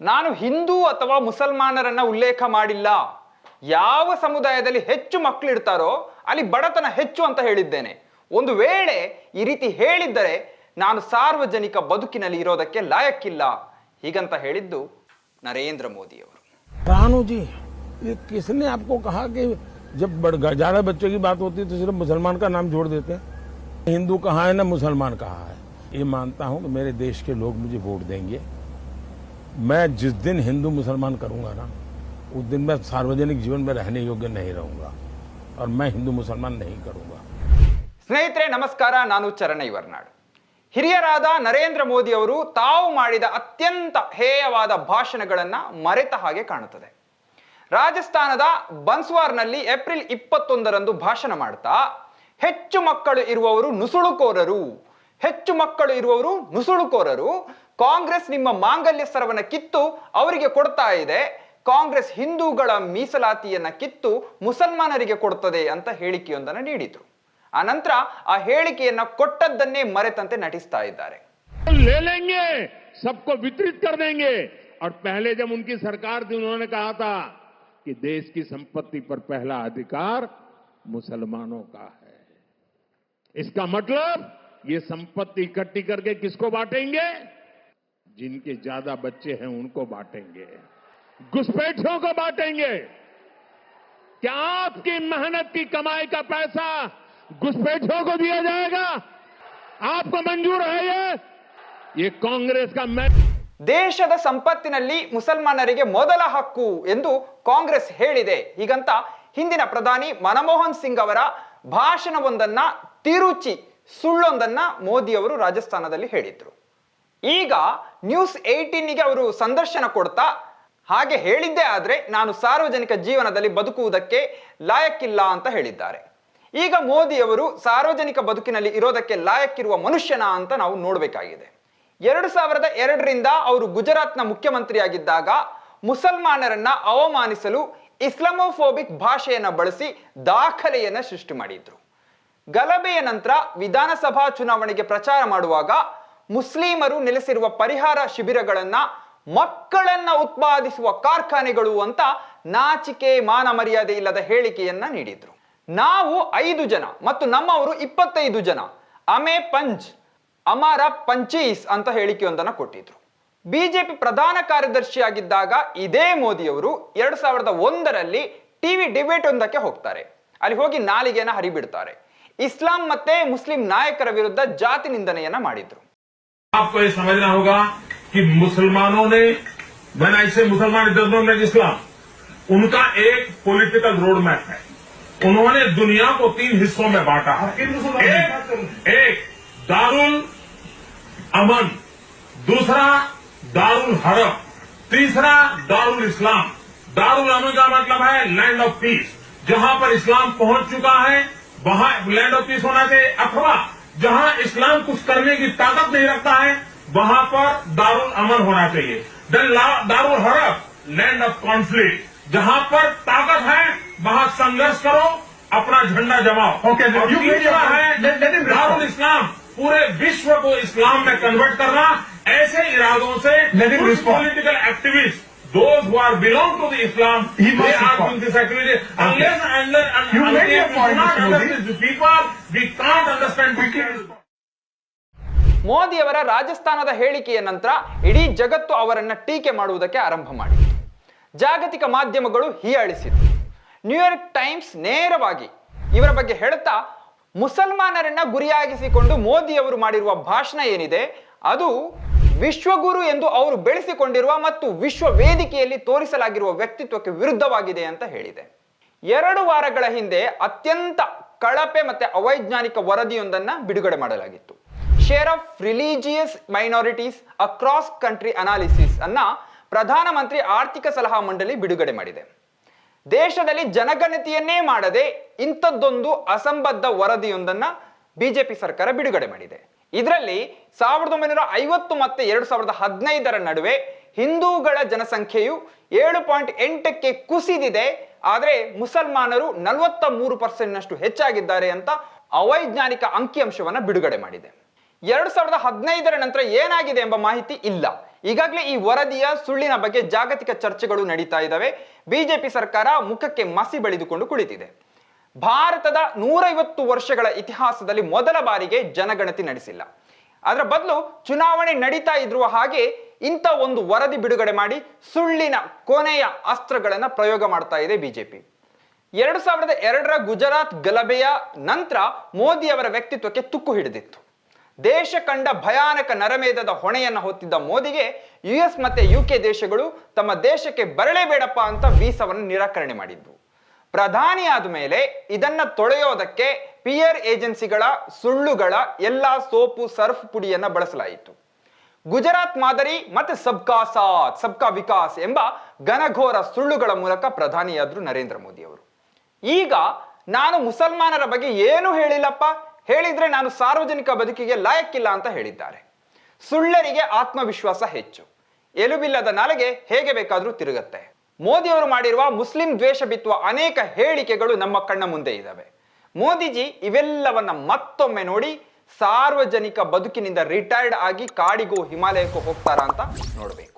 ನಾನು ಹಿಂದೂ ಅಥವಾ ಮುಸಲ್ಮಾನರನ್ನ ಉಲ್ಲೇಖ ಮಾಡಿಲ್ಲ ಯಾವ ಸಮುದಾಯದಲ್ಲಿ ಹೆಚ್ಚು ಮಕ್ಕಳಿರ್ತಾರೋ ಅಲ್ಲಿ ಬಡತನ ಹೆಚ್ಚು ಅಂತ ಹೇಳಿದ್ದೇನೆ ಒಂದು ವೇಳೆ ಈ ರೀತಿ ಹೇಳಿದ್ದರೆ ನಾನು ಸಾರ್ವಜನಿಕ ಬದುಕಿನಲ್ಲಿ ಇರೋದಕ್ಕೆ ಲಾಯಕ್ಕಿಲ್ಲ ಹೀಗಂತ ಹೇಳಿದ್ದು ನರೇಂದ್ರ ಮೋದಿಯವರು रानू जी ये किसने आपको कहा कि जब बड़- ज्यादा बच्चों की बात होती है तो सिर्फ मुसलमान का नाम जोड़ देते हैं हिंदू कहाँ है ना मुसलमान कहाँ है ये मानता हूँ कि मेरे देश के लोग मुझे वोट देंगे मैं जिस दिन हिंदू मुसलमान करूंगा ना उस दिन मैं सार्वजनिक जीवन में रहने योग्य नहीं रहूंगा और मैं हिंदू मुसलमान नहीं करूंगा ಸ್ನೇಹಿತರೆ ನಮಸ್ಕಾರ ನಾನು ಚರಣ ಇವರ್ನಾಡ್ ಹಿರಿಯರಾದ ನರೇಂದ್ರ ಮೋದಿ ಅವರು ತಾವು ಮಾಡಿದ ಅತ್ಯಂತ ಹೇಯವಾದ ಭಾಷಣಗಳನ್ನ ಮರೆತ ಹಾಗೆ ಕಾಣುತ್ತದೆ ರಾಜಸ್ಥಾನದ ಬನ್ಸ್ವಾರ್ನಲ್ಲಿ ಏಪ್ರಿಲ್ ಇಪ್ಪತ್ತೊಂದರಂದು ಭಾಷಣ ಮಾಡ್ತಾ ಹೆಚ್ಚು ಮಕ್ಕಳು ಇರುವವರು ನುಸುಳುಕೋರರು ಹೆಚ್ಚು ಮಕ್ಕಳು ಇರುವವರು ನುಸುಳುಕೋರರು ಕಾಂಗ್ರೆಸ್ ನಿಮ್ಮ ಮಾಂಗಲ್ಯ ಸರವನ್ನ ಕಿತ್ತು ಅವರಿಗೆ ಕೊಡ್ತಾ ಇದೆ ಕಾಂಗ್ರೆಸ್ ಹಿಂದೂಗಳ ಮೀಸಲಾತಿಯನ್ನ ಕಿತ್ತು ಮುಸಲ್ಮಾನರಿಗೆ ಕೊಡ್ತದೆ ಅಂತ ಹೇಳಿಕೆಯೊಂದನ್ನು ನೀಡಿದ್ರು ಆ ನಂತರ ಆ ಹೇಳಿಕೆಯನ್ನ ಕೊಟ್ಟದ್ದನ್ನೇ ಮರೆತಂತೆ ನಟಿಸ್ತಾ ಇದ್ದಾರೆ ले लेंगे सबको वितरित कर देंगे और पहले जब उनकी सरकार थी उन्होंने कहा था कि देश की संपत्ति पर पहला अधिकार मुसलमानों का है इसका मतलब ये संपत्ति इकट्ठी करके किसको बांटेंगे जिनके ज्यादा बच्चे हैं उनको बांटेंगे घुसपैठियों को बांटेंगे क्या आपकी मेहनत की कमाई का पैसा घुसपैठियों को दिया जाएगा आपको मंजूर है ये ये कांग्रेस का मैं ದೇಶದ ಸಂಪತ್ತಿನಲ್ಲಿ ಮುಸಲ್ಮಾನರಿಗೆ ಮೊದಲ ಹಕ್ಕು ಎಂದು ಕಾಂಗ್ರೆಸ್ ಹೇಳಿದೆ ಹೀಗಂತ ಹಿಂದಿನ ಪ್ರಧಾನಿ ಮನಮೋಹನ್ ಸಿಂಗ್ ಅವರ ಭಾಷಣವೊಂದನ್ನ ತಿರುಚಿ ಸುಳ್ಳೊಂದನ್ನ ಮೋದಿ ಅವರು ರಾಜಸ್ಥಾನದಲ್ಲಿ ಹೇಳಿದ್ರು ಈಗ ನ್ಯೂಸ್ ಏಯ್ಟೀನ್ಗೆ ಅವರು ಸಂದರ್ಶನ ಕೊಡ್ತಾ ಹಾಗೆ ಹೇಳಿದ್ದೇ ಆದ್ರೆ ನಾನು ಸಾರ್ವಜನಿಕ ಜೀವನದಲ್ಲಿ ಬದುಕುವುದಕ್ಕೆ ಲಾಯಕ್ಕಿಲ್ಲ ಅಂತ ಹೇಳಿದ್ದಾರೆ. ಈಗ ಮೋದಿ ಅವರು ಸಾರ್ವಜನಿಕ ಬದುಕಿನಲ್ಲಿ ಇರೋದಕ್ಕೆ ಲಾಯಕ್ಕಿರುವ ಮನುಷ್ಯನ ಅಂತ ನಾವು ನೋಡಬೇಕಾಗಿದೆ. ಎರಡು ಸಾವಿರದ ಎರಡರಿಂದ ಅವರು ಗುಜರಾತ್ನ ಮುಖ್ಯಮಂತ್ರಿಯಾಗಿದ್ದಾಗ ಮುಸಲ್ಮಾನರನ್ನ ಅವಮಾನಿಸಲು ಇಸ್ಲಾಮೋಫೋಬಿಕ್ ಭಾಷೆಯನ್ನು ಬಳಸಿ ದಾಖಲೆಯನ್ನು ಸೃಷ್ಟಿ ಮಾಡಿದ್ರು. ಗಲಭೆಯ ನಂತರ ವಿಧಾನಸಭಾ ಚುನಾವಣೆಗೆ ಪ್ರಚಾರ ಮಾಡುವಾಗ ಮುಸ್ಲಿಮರು ನೆಲೆಸಿರುವ ಪರಿಹಾರ ಶಿಬಿರಗಳನ್ನ ಮಕ್ಕಳನ್ನ ಉತ್ಪಾದಿಸುವ ಕಾರ್ಖಾನೆಗಳು ಅಂತ ನಾಚಿಕೆ, ಮಾನ ಮರ್ಯಾದೆ ಇಲ್ಲದ ಹೇಳಿಕೆಯನ್ನ ನೀಡಿದ್ರು. ನಾವು ಐದು ಜನ ಮತ್ತು ನಮ್ಮವರು ಇಪ್ಪತ್ತೈದು ಜನ. ಅಮೆ ಪಂಚ್ ಅಮರ ಪಂಚೀಸ್ ಅಂತ ಹೇಳಿಕೆಯೊಂದನ್ನು ಕೊಟ್ಟಿದ್ರು. ಬಿಜೆಪಿ ಪ್ರಧಾನ ಕಾರ್ಯದರ್ಶಿಯಾಗಿದ್ದಾಗ ಇದೇ ಮೋದಿಯವರು ಎರಡ್ ಸಾವಿರದ ಒಂದರಲ್ಲಿ ಟಿವಿ ಡಿಬೇಟ್ ಒಂದಕ್ಕೆ ಹೋಗ್ತಾರೆ. ಅಲ್ಲಿ ಹೋಗಿ ನಾಲಿಗೆಯನ್ನ ಹರಿಬಿಡ್ತಾರೆ. ಇಸ್ಲಾಂ ಮತ್ತೆ ಮುಸ್ಲಿಂ ನಾಯಕರ ವಿರುದ್ಧ ಜಾತಿ ನಿಂದನೆಯನ್ನ ಮಾಡಿದ್ರು. आपको ये समझना होगा कि मुसलमानों ने when I say मुसलमान not mean उनका एक पॉलिटिकल रोड मैप है। उन्होंने दुनिया को तीन हिस्सों में बांटा है। एक, एक दारुल अमन दूसरा दारुल हरब तीसरा दारुल इस्लाम। दारुल अमन का मतलब है लैंड ऑफ़ पीस जहाँ पर इस्लाम पहुँच चुका है वहाँ लैंड ऑफ़ पीस होना चाहिए। अथवा जहाँ इस्लाम कुछ करने की ताकत नहीं रखता है वहाँ पर दारुल अमन होना चाहिए। देन दारुल हरब लैंड ऑफ़ कॉन्फ्लिक्ट जहाँ पर ताकत है वहाँ संघर्ष करो अपना झंडा जमाओ। तीसरा है. दारुल इस्लाम पूरे विश्व को इस्लाम में कन्वर्ट करना ऐसे इरादों से political activist those who are belong to the Islam, He they are doing this activity. Unless and unless, You your we do point, not understand the people, we can't understand people. ಮೋದಿಯವರ ರಾಜಸ್ಥಾನದ ಹೇಳಿಕೆಯ ನಂತರ ಇಡೀ ಜಗತ್ತು ಅವರನ್ನ ಟೀಕೆ ಮಾಡುವುದಕ್ಕೆ ಆರಂಭ ಮಾಡಿತು ಜಾಗತಿಕ ಮಾಧ್ಯಮಗಳು ಹೀಯಾಳಿಸಿತು ನ್ಯೂಯಾರ್ಕ್ ಟೈಮ್ಸ್ ನೇರವಾಗಿ ಇವರ ಬಗ್ಗೆ ಹೇಳುತ್ತಾ ಮುಸಲ್ಮಾನರನ್ನ ಗುರಿಯಾಗಿಸಿಕೊಂಡು ಮೋದಿಯವರು ಮಾಡಿರುವ ಭಾಷಣ ಏನಿದೆ ಅದು ವಿಶ್ವಗುರು ಎಂದು ಅವರು ಬೆಳೆಸಿಕೊಂಡಿರುವ ಮತ್ತು ವಿಶ್ವ ವೇದಿಕೆಯಲ್ಲಿ ತೋರಿಸಲಾಗಿರುವ ವ್ಯಕ್ತಿತ್ವಕ್ಕೆ ವಿರುದ್ಧವಾಗಿದೆ ಅಂತ ಹೇಳಿದೆ. ಎರಡು ವಾರಗಳ ಹಿಂದೆ ಅತ್ಯಂತ ಕಳಪೆ ಮತ್ತೆ ಅವೈಜ್ಞಾನಿಕ ವರದಿಯೊಂದನ್ನ ಬಿಡುಗಡೆ ಮಾಡಲಾಗಿತ್ತು. Share of religious minorities across country analysis ಅನ್ನ ಪ್ರಧಾನಮಂತ್ರಿ ಆರ್ಥಿಕ ಸಲಹಾ ಮಂಡಳಿ ಬಿಡುಗಡೆ ಮಾಡಿದೆ. ದೇಶದಲ್ಲಿ ಜನಗಣತಿಯನ್ನೇ ಮಾಡದೆ ಇಂಥದ್ದೊಂದು ಅಸಂಬದ್ಧ ವರದಿಯೊಂದನ್ನ ಬಿಜೆಪಿ ಸರ್ಕಾರ ಬಿಡುಗಡೆ ಮಾಡಿದೆ. ಇದರಲ್ಲಿ ಸಾವಿರದ ಒಂಬೈನೂರ ಐವತ್ತು ಮತ್ತೆ ಎರಡು ಸಾವಿರದ ಹದಿನೈದರ ನಡುವೆ ಹಿಂದೂಗಳ ಜನಸಂಖ್ಯೆಯು ಏಳು ಪಾಯಿಂಟ್ ಎಂಟಕ್ಕೆ ಕುಸಿದಿದೆ. ಆದರೆ ಮುಸಲ್ಮಾನರು ನಲವತ್ತ ಮೂರು ಪರ್ಸೆಂಟ್ನಷ್ಟು ಹೆಚ್ಚಾಗಿದ್ದಾರೆ ಅಂತ ಅವೈಜ್ಞಾನಿಕ ಅಂಕಿಅಂಶವನ್ನು ಬಿಡುಗಡೆ ಮಾಡಿದೆ. ಎರಡು ಸಾವಿರದ ಹದಿನೈದರ ನಂತರ ಏನಾಗಿದೆ ಎಂಬ ಮಾಹಿತಿ ಇಲ್ಲ. ಈಗಾಗಲೇ ಈ ವರದಿಯ ಸುಳ್ಳಿನ ಬಗ್ಗೆ ಜಾಗತಿಕ ಚರ್ಚೆಗಳು ನಡೀತಾ ಇದ್ದಾವೆ. ಬಿಜೆಪಿ ಸರ್ಕಾರ ಮುಖಕ್ಕೆ ಮಸಿ ಬಳಿದುಕೊಂಡು ಕುಳಿತಿದೆ. ಭಾರತದ ನೂರೈವತ್ತು ವರ್ಷಗಳ ಇತಿಹಾಸದಲ್ಲಿ ಮೊದಲ ಬಾರಿಗೆ ಜನಗಣತಿ ನಡೆಸಿಲ್ಲ. ಅದರ ಬದಲು ಚುನಾವಣೆ ನಡೀತಾ ಇರುವ ಹಾಗೆ ಇಂಥ ಒಂದು ವರದಿ ಬಿಡುಗಡೆ ಮಾಡಿ ಸುಳ್ಳಿನ ಕೊನೆಯ ಅಸ್ತ್ರಗಳನ್ನ ಪ್ರಯೋಗ ಮಾಡ್ತಾ ಇದೆ ಬಿಜೆಪಿ. ಎರಡು ಸಾವಿರದ ಎರಡರ ಗುಜರಾತ್ ಗಲಭೆಯ ನಂತರ ಮೋದಿ ಅವರ ವ್ಯಕ್ತಿತ್ವಕ್ಕೆ ತುಕ್ಕು ಹಿಡಿದಿತ್ತು. ದೇಶ ಕಂಡ ಭಯಾನಕ ನರಮೇಧದ ಹೊಣೆಯನ್ನು ಹೊತ್ತಿದ್ದ ಮೋದಿಗೆ ಯು ಎಸ್ ಮತ್ತೆ ಯು ಕೆ ದೇಶಗಳು ತಮ್ಮ ದೇಶಕ್ಕೆ ಬರಲೇಬೇಡಪ್ಪ ಅಂತ ವೀಸಾವನ್ನು ನಿರಾಕರಣೆ ಮಾಡಿದ್ವು. ಪ್ರಧಾನಿ ಆದ ಮೇಲೆ ಇದನ್ನ ತೊಳೆಯೋದಕ್ಕೆ ಪಿಯರ್ ಏಜೆನ್ಸಿಗಳ ಸುಳ್ಳುಗಳ ಎಲ್ಲಾ ಸೋಪು, ಸರ್ಫ್ ಪುಡಿಯನ್ನ ಬಳಸಲಾಯಿತು. ಗುಜರಾತ್ ಮಾದರಿ ಮತ್ತೆ ಸಬ್ಕಾ ಸಾಥ್, ಸಬ್ಕಾ ವಿಕಾಸ್ ಎಂಬ ಘನಘೋರ ಸುಳ್ಳುಗಳ ಮೂಲಕ ಪ್ರಧಾನಿಯಾದ್ರು ನರೇಂದ್ರ ಮೋದಿ ಅವರು. ಈಗ ನಾನು ಮುಸಲ್ಮಾನರ ಬಗ್ಗೆ ಏನು ಹೇಳಿಲ್ಲಪ್ಪ. ಹೇಳಿದ್ರೆ ನಾನು ಸಾರ್ವಜನಿಕ ಬದುಕಿಗೆ ಲಾಯಕ್ಕಿಲ್ಲ ಅಂತ ಹೇಳಿದ್ದಾರೆ. ಸುಳ್ಳರಿಗೆ ಆತ್ಮವಿಶ್ವಾಸ ಹೆಚ್ಚು. ಎಲುಬಿಲ್ಲದ ನಾಲೆಗೆ ಹೇಗೆ ಬೇಕಾದರೂ ತಿರುಗತ್ತೆ. ಮೋದಿ ಅವರು ಮಾಡಿರುವ ಮುಸ್ಲಿಂ ದ್ವೇಷ ಬಿತ್ತುವ ಅನೇಕ ಹೇಳಿಕೆಗಳು ನಮ್ಮ ಕಣ್ಣ ಮುಂದೆ ಇದ್ದಾವೆ. ಮೋದಿಜಿ ಇವೆಲ್ಲವನ್ನ ಮತ್ತೊಮ್ಮೆ ನೋಡಿ ಸಾರ್ವಜನಿಕ ಬದುಕಿನಿಂದ ರಿಟೈರ್ಡ್ ಆಗಿ ಕಾಡಿಗೂ ಹಿಮಾಲಯಕ್ಕೂ ಹೋಗ್ತಾರಾ ಅಂತ ನೋಡಬೇಕು.